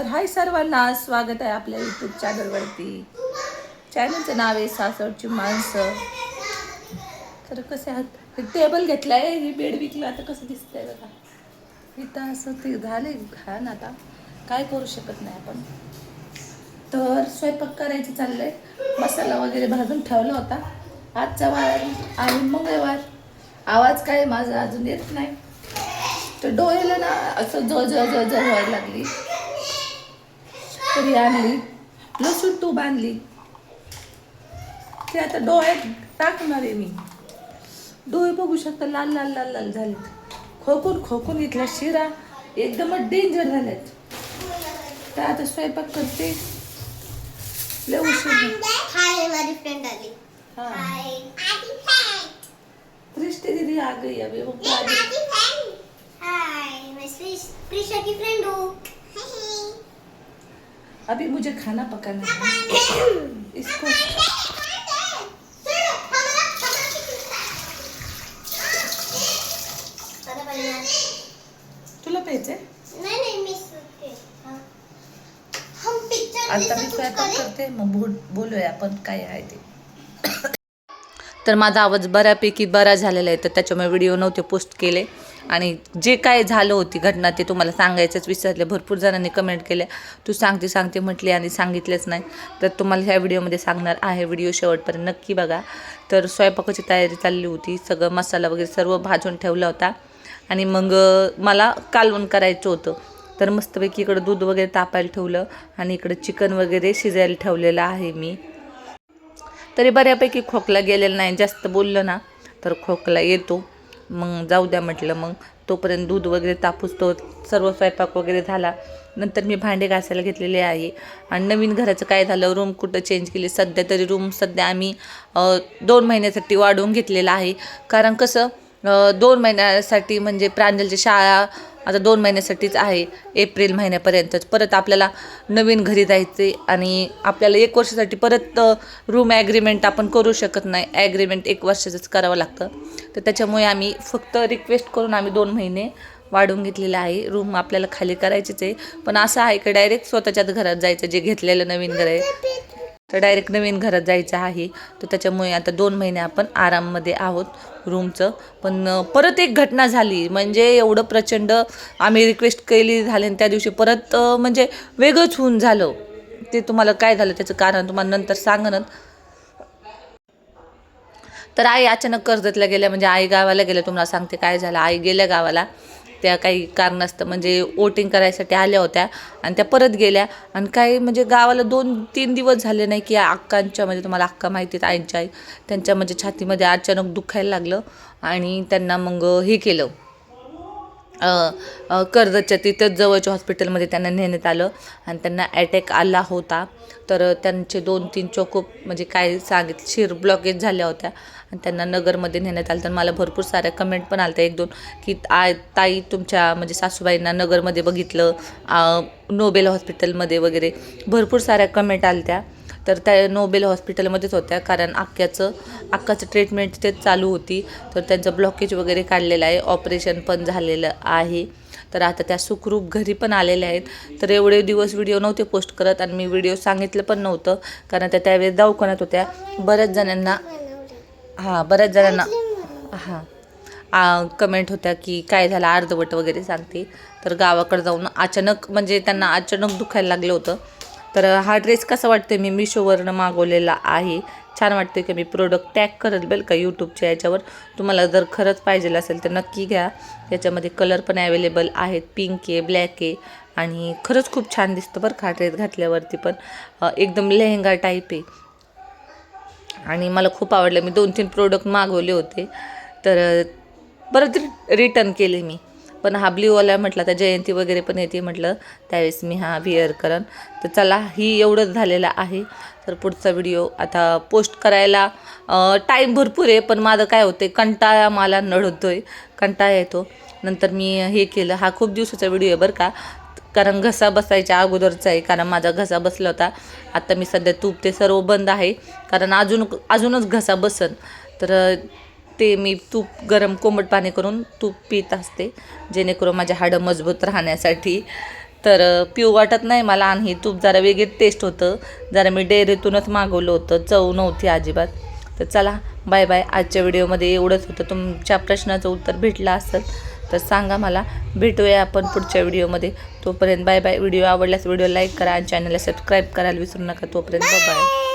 तर हाय सर्वांना स्वागत आहे आपल्या यूट्यूब चॅनलवरती चॅनलचं नाव आहे सासवडची माणसं. तर कसे आहात? हे टेबल घेतलाय ही बेड विकलं आता कसं दिसतंय बघा. इथं असं ते झालंय घाण आता. काय करू शकत नाही आपण. तर स्वयंपाक करायचं चाललंय. मसाला वगैरे भाजून ठेवला होता. आजचा वार आणि मंगळवार. आवाज काय माझा अजून येत नाही. तर डोळ्याला ना असं ज ज ज ज व्हायला लागली. तरी आणली. लसूण तू बांधली ते आता डोळ्यात टाकणार आहे मी. डोळे बघू शकता लाल लाल लाल लाल झालेत. खोकून खोकून इथल्या शिरा. एकदमच डेंजर झाल्यात. तर आता स्वयंपाक करते. लय उशीर झाला. दीदी आ गई अभी वो हाय मैं प्रिशा की फ्रेंड हूँ. अभी मुझे खाना पकाना है। इसको तुला प्यायचंय आता मी स्वयंपाक करते मग बोल बोलूया आपण काय आहे ते. तर माझा आवाज बऱ्यापैकी बरा झालेला आहे तर त्याच्यामुळे व्हिडिओ नव्हते पोस्ट केले. आणि जे काय झालं होती घटना ते तुम्हाला सांगायचंच विसरले भरपूर जणांनी कमेंट केल्या. तू सांगते सांगते म्हटली आणि सांगितलेच नाही. तर तुम्हाला ह्या व्हिडिओमध्ये सांगणार आहे व्हिडिओ शेवटपर्यंत. नक्की बघा. तर स्वयंपाकाची तयारी चालली होती. सगळं मसाला वगैरे सर्व भाजून ठेवला होता. आणि मग मला कालवण करायचं होतं. तर मस्तपैकी इकडं दूध वगैरे तापायला ठेवलं आणि इकडं चिकन वगैरे शिजायला ठेवलेलं आहे मी. तरी बऱ्यापैकी खोकला गेलेला नाही. जास्त बोललं ना तर खोकला येतो. मग जाऊ द्या म्हटलं मग तोपर्यंत दूध वगैरे तापूस तो सर्व स्वयंपाक वगैरे झाला. नंतर मी भांडे घासायला घेतलेले आहे. आणि नवीन घराचं काय झालं रूम कुठं चेंज केली? सध्या तरी रूम सध्या आम्ही दोन महिन्यासाठी वाढवून घेतलेला आहे. कारण कसं दोन महिन्यासाठी म्हणजे प्रांजलची शाळा आता दोन महिन्यासाठीच आहे एप्रिल महिन्यापर्यंतच. परत आपल्याला नवीन घरी जायचे आणि आपल्याला एक वर्षासाठी परत रूम ॲग्रीमेंट आपण करू शकत नाही. ॲग्रीमेंट एक वर्षाचंच करावं लागतं. तर त्याच्यामुळे आम्ही फक्त रिक्वेस्ट करून आम्ही दोन महिने वाढवून घेतलेलं आहे. रूम आपल्याला खाली करायचीच आहे. पण असं आहे की डायरेक्ट स्वतःच्याच घरात जायचं जे घेतलेलं नवीन घर आहे. तर डायरेक्ट नवीन घरात जायचं आहे. तर त्याच्यामुळे आता दोन महिने आपण आराममध्ये आहोत रूमचं पण परत एक घटना झाली. म्हणजे एवढं प्रचंड आम्ही रिक्वेस्ट केली झाली आणि त्या दिवशी परत म्हणजे वेगळंच होऊन झालं. ते तुम्हाला काय झालं त्याचं कारण तुम्हाला नंतर सांगणं तर आई अचानक कर्जतला गेल्या म्हणजे आई गावाला गेल्या. तुम्हाला सांगते काय झालं. आई गेल्या गावाला. त्या काही कारणास्तव म्हणजे वोटिंग करायसाठी आल्या होत्या आणि त्या परत गेल्या. आणि काही म्हणजे गावाला दोन तीन दिवस झाले नाही की अक्कांच्या म्हणजे तुम्हाला अक्का माहिती आहेत आईंच्या आई त्यांच्या म्हणजे छातीमध्ये अचानक दुखायला लागलं आणि त्यांना मग हे केलं. कर्जतच्या तिथंच जवळच्या हॉस्पिटलमध्ये त्यांना नेण्यात आलं आणि त्यांना अटॅक आला होता. तर त्यांचे दोन तीन चोको म्हणजे काय सांगितलं शिर ब्लॉकेज झाल्या होत्या आणि त्यांना नगरमध्ये नेण्यात आलं. तर मला भरपूर साऱ्या कमेंट पण आल्या एक दोन की आय ताई तुमच्या म्हणजे सासूबाईंना नगरमध्ये बघितलं नोबेल हॉस्पिटलमध्ये वगैरे भरपूर साऱ्या कमेंट आल्या त्या तर त्या नोबेल हॉस्पिटलमध्येच होत्या. कारण अक्क्याचं अक्काचं ट्रीटमेंट तिथेच चालू होती. तर त्यांचं ब्लॉकेज वगैरे काढलेलं आहे. ऑपरेशन पण झालेलं आहे. तर आता त्या सुखरूप घरी पण आलेल्या आहेत. तर एवढे दिवस व्हिडिओ नव्हते पोस्ट करत आणि मी व्हिडिओ सांगितलं पण नव्हतं. कारण त्या त्यावेळेस दवाखान्यात होत्या. बऱ्याच जणांना हां बऱ्याच जणांना हां कमेंट होत्या की काय झालं? अर्धवट वगैरे सांगते. तर गावाकडे जाऊन अचानक म्हणजे त्यांना अचानक दुखायला लागलं होतं. तर हा ड्रेस कसा वाटते मी मिशोवरनं मागवलेला आहे. छान वाटते की मी प्रोडक्ट टॅग करत बेल का यूट्यूबच्या याच्यावर. तुम्हाला जर खरंच पाहिजे असेल तर नक्की घ्या. याच्यामध्ये कलर पण अवेलेबल आहेत. पिंक आहे ब्लॅक आहे आणि खरंच खूप छान दिसतं बरं का ड्रेस घातल्यावरती पण. एकदम लेहंगा टाईप आहे. आणि मला खूप आवडलं. मी दोन तीन प्रोडक्ट मागवले होते. तर परत रिटर्न केले मी. पण हा ब्ल्यूवाला म्हटलं आता जयंती वगैरे पण येते म्हटलं त्यावेळेस मी हा विअर करन तर चला ही एवढंच झालेलं आहे. तर पुढचा व्हिडिओ आता पोस्ट करायला टाईम भरपूर आहे पण माझं काय होतं कंटाळा मला नढतोय कंटाळा येतो. नंतर मी हे केलं. हा खूप दिवसाचा व्हिडिओ आहे बरं का. कारण घसा बसायच्या अगोदरचा आहे कारण माझा घसा बसला होता. आता मी सध्या तूप ते सर्व बंद आहे. कारण अजून अजूनच घसा बसन. तर ते मी तूप गरम कोंबट पाणी करून तूप पित असते जेणेकरून माझे हाडं मजबूत राहण्यासाठी. तर पिऊ वाटत नाही मला आणि तूप जरा वेगळी टेस्ट होतं. जरा मी डेअरीतूनच मागवलं होतं चव नव्हती अजिबात. तर चला बाय बाय आजच्या व्हिडिओमध्ये एवढंच होतं. तुमच्या प्रश्नाचं उत्तर भेटलं असेल तर सांगा मला. भेटूया आपण पुढच्या व्हिडिओमध्ये. तोपर्यंत बाय बाय व्हिडिओ आवडल्यास व्हिडिओ लाईक करा आणि चॅनलला सबस्क्राईब करायला विसरू नका. तोपर्यंत बाय